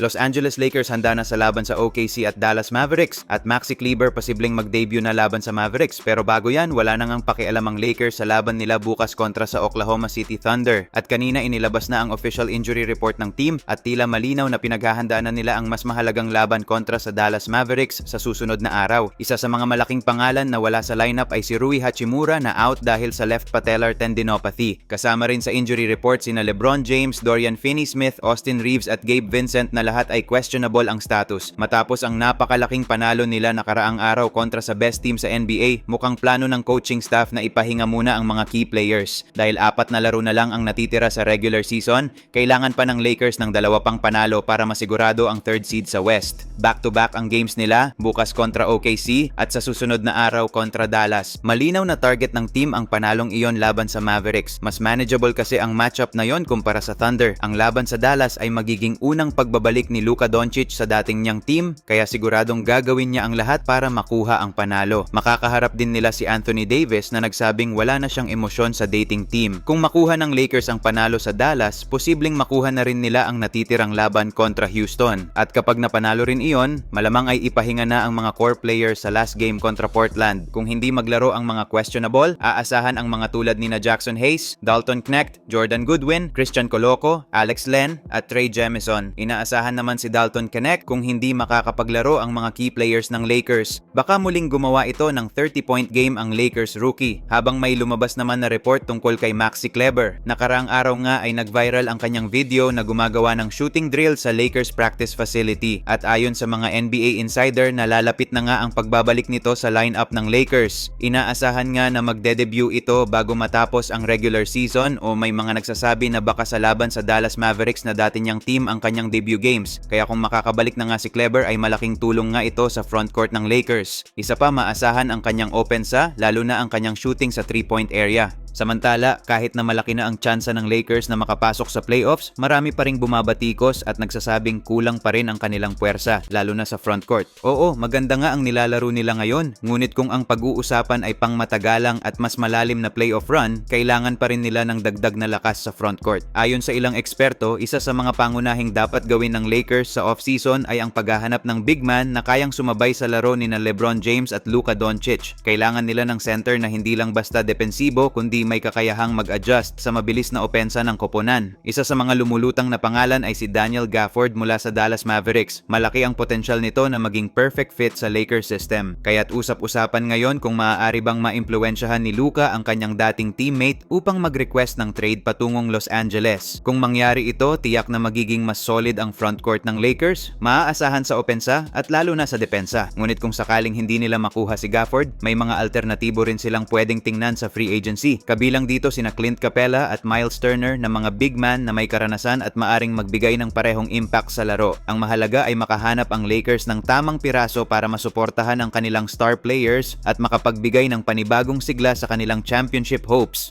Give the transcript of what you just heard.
Los Angeles Lakers handa na sa laban sa OKC at Dallas Mavericks at Maxi Kleber posibleng mag-debut na laban sa Mavericks pero bago yan wala nang ang pakialam ang Lakers sa laban nila bukas kontra sa Oklahoma City Thunder at kanina inilabas na ang official injury report ng team at tila malinaw na pinaghahandaan na nila ang mas mahalagang laban kontra sa Dallas Mavericks sa susunod na araw. Isa sa mga malaking pangalan na wala sa lineup ay si Rui Hachimura na out dahil sa left patellar tendinopathy. Kasama rin sa injury report sina LeBron James, Dorian Finney-Smith, Austin Reeves at Gabe Vincent na lahat ay questionable ang status. Matapos ang napakalaking panalo nila nakaraang araw kontra sa best team sa NBA, mukhang plano ng coaching staff na ipahinga muna ang mga key players. Dahil apat na laro na lang ang natitira sa regular season, kailangan pa ng Lakers ng dalawa pang panalo para masigurado ang third seed sa West. Back-to-back ang games nila, bukas kontra OKC at sa susunod na araw kontra Dallas. Malinaw na target ng team ang panalong iyon laban sa Mavericks. Mas manageable kasi ang matchup na yon kumpara sa Thunder. Ang laban sa Dallas ay magiging unang pagbabalik ni Luka Doncic sa dating niyang team, kaya siguradong gagawin niya ang lahat para makuha ang panalo. Makakaharap din nila si Anthony Davis na nagsabing wala na siyang emosyon sa dating team. Kung makuha ng Lakers ang panalo sa Dallas, posibleng makuha na rin nila ang natitirang laban kontra Houston. At kapag napanalo rin iyon, malamang ay ipahinga na ang mga core players sa last game kontra Portland. Kung hindi maglaro ang mga questionable, aasahan ang mga tulad ni na Jackson Hayes, Dalton Knecht, Jordan Goodwin, Christian Coloco, Alex Len at Trey Jemison. Inaasahan naman si Dalton Knecht kung hindi makakapaglaro ang mga key players ng Lakers. Baka muling gumawa ito ng 30-point game ang Lakers rookie habang may lumabas naman na report tungkol kay Maxi Kleber. Nakaraang araw nga ay nag-viral ang kanyang video na gumagawa ng shooting drill sa Lakers practice facility at ayon sa mga NBA insider nalalapit na nga ang pagbabalik nito sa lineup ng Lakers. Inaasahan nga na magde-debut ito bago matapos ang regular season o may mga nagsasabi na baka sa laban sa Dallas Mavericks na dati niyang team ang kanyang debut games. Kaya kung makakabalik na nga si Kleber ay malaking tulong nga ito sa front court ng Lakers. Isa pa maasahan ang kanyang opensa lalo na ang kanyang shooting sa 3-point area. Samantala, kahit na malaki na ang tsansa ng Lakers na makapasok sa playoffs, marami pa ring bumabatikos at nagsasabing kulang pa rin ang kanilang puwersa, lalo na sa front court. Oo, maganda nga ang nilalaro nila ngayon, ngunit kung ang pag-uusapan ay pangmatagalang at mas malalim na playoff run, kailangan pa rin nila ng dagdag na lakas sa front court. Ayon sa ilang eksperto, isa sa mga pangunahing dapat gawin ng Lakers sa offseason ay ang paghahanap ng big man na kayang sumabay sa laro ni na LeBron James at Luka Doncic. Kailangan nila ng center na hindi lang basta depensibo kundi may kakayahang mag-adjust sa mabilis na opensa ng koponan. Isa sa mga lumulutang na pangalan ay si Daniel Gafford mula sa Dallas Mavericks. Malaki ang potensyal nito na maging perfect fit sa Lakers system. Kaya't usap-usapan ngayon kung maaari bang maimpluwensyahan ni Luka ang kanyang dating teammate upang mag-request ng trade patungong Los Angeles. Kung mangyari ito, tiyak na magiging mas solid ang front court ng Lakers, maaasahan sa opensa at lalo na sa depensa. Ngunit kung sakaling hindi nila makuha si Gafford, may mga alternatibo rin silang pwedeng tingnan sa free agency. Kabilang dito sina Clint Capella at Miles Turner na mga big man na may karanasan at maaring magbigay ng parehong impact sa laro. Ang mahalaga ay makahanap ang Lakers ng tamang piraso para masuportahan ang kanilang star players at makapagbigay ng panibagong sigla sa kanilang championship hopes.